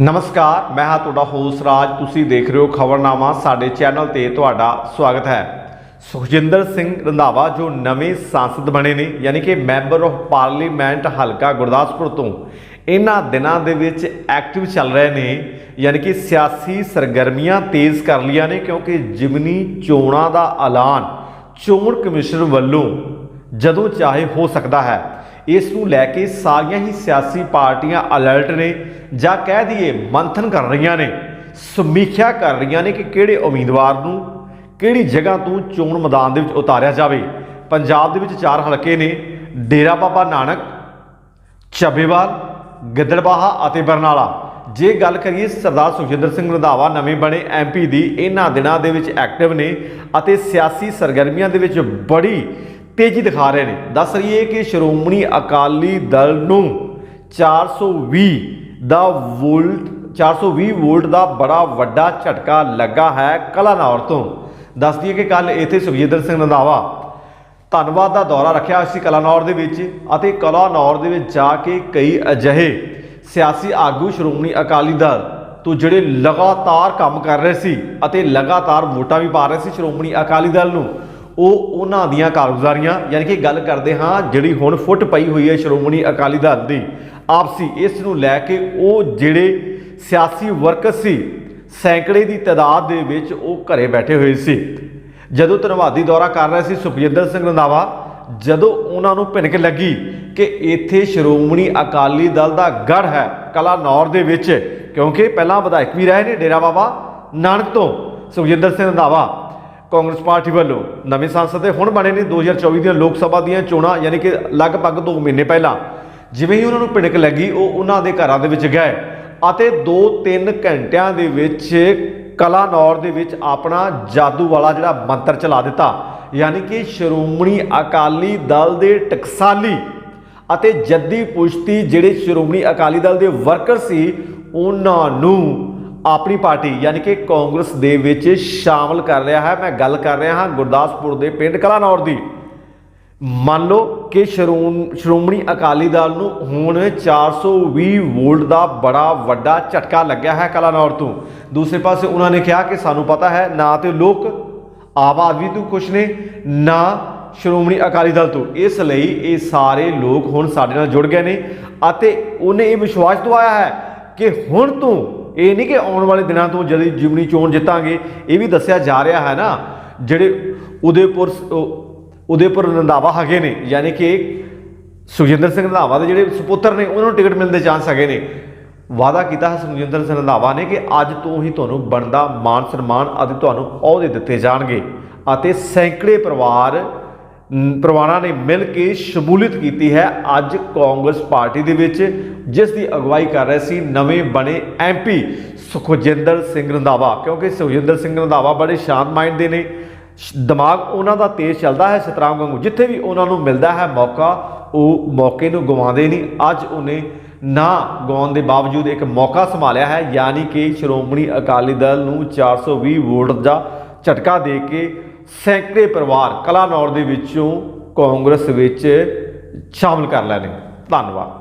ਨਮਸਕਾਰ, ਮੈਂ ਹਾਂ ਤੁਹਾਡਾ ਹੋਸਟ ਰਾਜ। ਤੁਸੀਂ ਦੇਖ ਰਹੇ ਹੋ ਖਬਰਨਾਮਾ। ਸਾਡੇ ਚੈਨਲ ਤੇ ਤੁਹਾਡਾ ਸਵਾਗਤ ਹੈ। ਸੁਖਜਿੰਦਰ ਸਿੰਘ ਰੰਧਾਵਾ, ਜੋ ਨਵੇਂ ਸੰਸਦ ਬਣੇ ਨੇ, ਯਾਨੀ ਕਿ ਮੈਂਬਰ ਆਫ ਪਾਰਲੀਮੈਂਟ ਹਲਕਾ ਗੁਰਦਾਸਪੁਰ ਤੋਂ, ਇਹਨਾਂ ਦਿਨਾਂ ਦੇ ਵਿੱਚ ਐਕਟਿਵ ਚੱਲ ਰਹੇ ਨੇ। ਯਾਨੀ ਕਿ ਸਿਆਸੀ ਸਰਗਰਮੀਆਂ ਤੇਜ਼ ਕਰ ਲੀਆਂ ਨੇ, ਕਿਉਂਕਿ ਜਿਮਨੀ ਚੋਣਾਂ ਦਾ ਐਲਾਨ ਚੋਣ ਕਮਿਸ਼ਨ ਵੱਲੋਂ, ਜਦੋਂ ਚਾਹੇ ਹੋ ਸਕਦਾ ਹੈ। ਇਸ ਨੂੰ ਲੈ ਕੇ ਸਾਰੀਆਂ ਹੀ ਸਿਆਸੀ ਪਾਰਟੀਆਂ ਅਲਰਟ ਨੇ ਜਾਂ ਕਹਿ ਦਈਏ ਮੰਥਨ ਕਰ ਰਹੀਆਂ ਨੇ। ਸਮੀਖਿਆ ਕਰ ਰਹੀਆਂ ਨੇ ਕਿ ਕਿਹੜੇ ਉਮੀਦਵਾਰ ਨੂੰ ਕਿਹੜੀ ਜਗ੍ਹਾ ਤੋਂ ਚੋਣ ਮੈਦਾਨ ਦੇ ਵਿੱਚ ਉਤਾਰਿਆ ਜਾਵੇ। ਪੰਜਾਬ ਦੇ ਵਿੱਚ ਚਾਰ ਹਲਕੇ ਨੇ, ਡੇਰਾ ਬਾਬਾ ਨਾਨਕ ਚੱਬੇਵਾਲ ਗਿੱਦੜਬਾਹਾ ਅਤੇ ਬਰਨਾਲਾ। ਜੇ ਗੱਲ ਕਰੀਏ ਸਰਦਾਰ ਸੁਖਜਿੰਦਰ ਸਿੰਘ ਰੰਧਾਵਾ ਨਵੇਂ ਬਣੇ ਐਮਪੀ ਦੀ, ਇਹਨਾਂ ਦਿਨਾਂ ਦੇ ਵਿੱਚ ਐਕਟਿਵ ਨੇ ਅਤੇ ਸਿਆਸੀ ਸਰਗਰਮੀਆਂ ਦੇ ਵਿੱਚ ਬੜੀ ਤੇਜ਼ੀ ਦਿਖਾ ਰਹੇ ਨੇ। ਦੱਸ ਰਹੀਏ ਕਿ ਸ਼੍ਰੋਮਣੀ ਅਕਾਲੀ ਦਲ ਨੂੰ 420 ਦਾ ਵੋਲਟ 420 ਵੋਲਟ ਦਾ ਬੜਾ ਵੱਡਾ ਝਟਕਾ ਲੱਗਾ ਹੈ ਕਲਾਨੌਰ ਤੋਂ। ਦੱਸ ਦਈਏ ਕਿ ਕੱਲ ਇੱਥੇ ਸੁਖਜਿੰਦਰ ਸਿੰਘ ਰੰਧਾਵਾ ਧੰਨਵਾਦ ਦਾ ਦੌਰਾ ਰੱਖਿਆ ਸੀ ਕਲਾਨੌਰ ਦੇ ਵਿੱਚ ਅਤੇ ਕਲਾਨੌਰ ਦੇ ਵਿੱਚ ਜਾ ਕੇ ਕਈ ਅਜਿਹੇ ਸਿਆਸੀ ਆਗੂ ਸ਼੍ਰੋਮਣੀ ਅਕਾਲੀ ਦਲ ਤੋਂ ਜਿਹੜੇ ਲਗਾਤਾਰ ਕੰਮ ਕਰ ਰਹੇ ਸੀ ਅਤੇ ਲਗਾਤਾਰ ਵੋਟਾਂ ਵੀ ਪਾ ਰਹੇ ਸੀ ਸ਼੍ਰੋਮਣੀ ਅਕਾਲੀ ਦਲ ਨੂੰ। ਉਹ ਉਹਨਾਂ ਦੀਆਂ ਕਾਰਗੁਜ਼ਾਰੀਆਂ, ਯਾਨੀ ਕਿ ਗੱਲ ਕਰਦੇ ਹਾਂ, ਜਿਹੜੀ ਹੁਣ ਫੁੱਟ ਪਈ ਹੋਈ ਹੈ ਸ਼੍ਰੋਮਣੀ ਅਕਾਲੀ ਦਲ ਦੀ। ਆਪਸੀ, ਇਸ ਨੂੰ ਲੈ ਕੇ ਉਹ ਜਿਹੜੇ ਸਿਆਸੀ ਵਰਕਰ ਸੀ, ਸੈਂਕੜੇ ਦੀ ਤਾਦਾਦ ਦੇ ਵਿੱਚ ਉਹ ਘਰੇ ਬੈਠੇ ਹੋਏ ਸੀ। ਜਦੋਂ ਧੰਨਵਾਦੀ ਦੌਰਾ ਕਰ ਰਿਹਾ ਸੀ ਸੁਖਜਿੰਦਰ ਸਿੰਘ ਰੰਧਾਵਾ, ਜਦੋਂ ਉਹਨਾਂ ਨੂੰ ਭਿਣਕ ਲੱਗੀ ਕਿ ਇੱਥੇ ਸ਼੍ਰੋਮਣੀ ਅਕਾਲੀ ਦਲ ਦਾ ਗੜ ਹੈ ਕਲਾਨੌਰ ਦੇ ਵਿੱਚ, ਕਿਉਂਕਿ ਪਹਿਲਾਂ ਵਿਧਾਇਕ ਵੀ ਰਹੇ ਨੇ ਡੇਰਾ ਬਾਬਾ ਨਾਨਕ ਤੋਂ ਸੁਖਜਿੰਦਰ ਸਿੰਘ ਰੰਧਾਵਾ। ਕਾਂਗਰਸ ਪਾਰਟੀ ਵੱਲੋਂ ਨਵੇਂ ਸੰਸਦ ਦੇ ਹੁਣ ਬਣੇ ਨੇ 2024 ਦੀਆਂ ਲੋਕ ਸਭਾ ਦੀਆਂ ਚੋਣਾਂ, ਯਾਨੀ ਕਿ ਲਗਭਗ 2 ਮਹੀਨੇ ਪਹਿਲਾਂ। ਜਿਵੇਂ ਹੀ ਉਹਨਾਂ ਨੂੰ ਭਿਣਕ ਲੱਗੀ, ਉਹ ਉਹਨਾਂ ਦੇ ਘਰਾਂ ਦੇ ਵਿੱਚ ਗਏ ਅਤੇ 2-3 ਘੰਟਿਆਂ ਦੇ ਵਿੱਚ ਕਲਾਨੌਰ ਦੇ ਵਿੱਚ ਆਪਣਾ ਜਾਦੂ ਵਾਲਾ ਜਿਹੜਾ ਮੰਤਰ ਚਲਾ ਦਿੱਤਾ। ਯਾਨੀ ਕਿ ਸ਼੍ਰੋਮਣੀ ਅਕਾਲੀ ਦਲ ਦੇ ਟਕਸਾਲੀ ਅਤੇ ਜੱਦੀ ਪੁਸ਼ਤੀ ਜਿਹੜੇ ਸ਼੍ਰੋਮਣੀ ਅਕਾਲੀ ਦਲ ਦੇ ਵਰਕਰ ਸੀ, ਉਹਨਾਂ ਨੂੰ ਆਪਣੀ ਪਾਰਟੀ ਯਾਨੀ ਕਿ ਕਾਂਗਰਸ ਦੇ ਵਿੱਚ ਸ਼ਾਮਲ ਕਰ ਰਿਹਾ ਹੈ। ਮੈਂ ਗੱਲ ਕਰ ਰਿਹਾ ਹਾਂ ਗੁਰਦਾਸਪੁਰ ਦੇ ਪਿੰਡ ਕਲਾਨੌਰ ਦੀ। ਮੰਨ ਲਓ ਕਿ ਸ਼੍ਰੋਮ- ਸ਼੍ਰੋਮਣੀ ਅਕਾਲੀ ਦਲ ਨੂੰ ਹੁਣ 420 ਵੋਲਟ ਦਾ ਬੜਾ ਵੱਡਾ ਝਟਕਾ ਲੱਗਿਆ ਹੈ ਕਲਾਨੌਰ ਤੋਂ। ਦੂਸਰੇ ਪਾਸੇ ਉਹਨਾਂ ਨੇ ਕਿਹਾ ਕਿ ਸਾਨੂੰ ਪਤਾ ਹੈ, ਨਾ ਤੇ ਲੋਕ, ਆਮ ਆਦਮੀ ਤੋਂ ਖੁਸ਼ ਨੇ, ਨਾ ਸ਼੍ਰੋਮਣੀ ਅਕਾਲੀ ਦਲ ਤੋਂ। ਇਸ ਲਈ ਇਹ ਸਾਰੇ ਲੋਕ ਹੁਣ ਸਾਡੇ ਨਾਲ ਜੁੜ ਗਏ ਨੇ ਅਤੇ ਉਹਨੇ ਇਹ ਵਿਸ਼ਵਾਸ ਦਵਾਇਆ ਹੈ ਕਿ ਹੁਣ ਤੋਂ ਇਹ ਨਹੀਂ ਕਿ ਆਉਣ ਵਾਲੇ ਦਿਨਾਂ ਤੋਂ ਜਦੀ ਜਿਮਨੀ ਚੋਣ ਜਿੱਤਾਂਗੇ, ਇਹ ਵੀ ਦੱਸਿਆ ਜਾ ਰਿਹਾ ਹੈ ਨਾ, ਜਿਹੜੇ ਉਦੇਪੁਰ ਸ- ਉਹ ਉਦੇਪੁਰ ਰੰਧਾਵਾ ਹੈਗੇ ਨੇ, ਯਾਨੀ ਕਿ ਸੁਖਜਿੰਦਰ ਸਿੰਘ ਰੰਧਾਵਾ ਦੇ ਜਿਹੜੇ ਸੁਪੁੱਤਰ ਨੇ, ਉਹਨਾਂ ਨੂੰ ਟਿਕਟ ਮਿਲਣ ਦੇ ਚਾਂਸ ਹੈਗੇ ਨੇ। ਵਾਅਦਾ ਕੀਤਾ ਹੈ ਸੁਖਜਿੰਦਰ ਸਿੰਘ ਰੰਧਾਵਾ ਨੇ ਕਿ ਅੱਜ ਤੋਂ ਹੀ ਤੁਹਾਨੂੰ ਬਣਦਾ ਮਾਨ ਸਨਮਾਨ ਅਤੇ ਤੁਹਾਨੂੰ ਅਹੁਦੇ ਦਿੱਤੇ ਜਾਣਗੇ ਅਤੇ ਸੈਂਕੜੇ ਪਰਿਵਾਰ ਪਰਿਵਾਰਾਂ ਨੇ ਮਿਲ ਕੇ ਸ਼ਮੂਲੀਅਤ ਕੀਤੀ ਹੈ ਅੱਜ ਕਾਂਗਰਸ ਪਾਰਟੀ ਦੇ ਵਿੱਚ, ਜਿਸ ਦੀ ਅਗਵਾਈ ਕਰ ਰਹੇ ਸੀ ਨਵੇਂ ਬਣੇ ਐਮਪੀ ਸੁਖਜਿੰਦਰ ਸਿੰਘ ਰੰਧਾਵਾ। ਕਿਉਂਕਿ ਸੁਖਜਿੰਦਰ ਸਿੰਘ ਰੰਧਾਵਾ ਬੜੇ ਸ਼ਾਂਤ ਮਾਈਂਡ ਦੇ ਨੇ। ਸ਼- ਦਿਮਾਗ ਉਹਨਾਂ ਦਾ ਤੇਜ਼ ਚੱਲਦਾ ਹੈ ਸਤਰਾਮ ਵਾਂਗੂ। ਜਿੱਥੇ ਵੀ ਉਹਨਾਂ ਨੂੰ ਮਿਲਦਾ ਹੈ ਮੌਕਾ, ਉਹ ਮੌਕੇ ਨੂੰ ਗਵਾਉਂਦੇ ਨਹੀਂ। ਅੱਜ ਉਹਨੇ ਨਾ ਗਵਾਉਣ ਦੇ ਬਾਵਜੂਦ ਇੱਕ ਮੌਕਾ ਸੰਭਾਲਿਆ ਹੈ, ਯਾਨੀ ਕਿ ਸ਼੍ਰੋਮਣੀ ਅਕਾਲੀ ਦਲ ਨੂੰ 420 ਵੋਟ ਦਾ ਝਟਕਾ ਦੇ ਕੇ ਸੈਂਕੜੇ ਪਰਿਵਾਰ ਕਲਾਨੌਰ ਦੇ ਵਿੱਚੋਂ ਕਾਂਗਰਸ ਵਿੱਚ ਸ਼ਾਮਲ ਕਰ ਲੈਣੇ ਧੰਨਵਾਦ।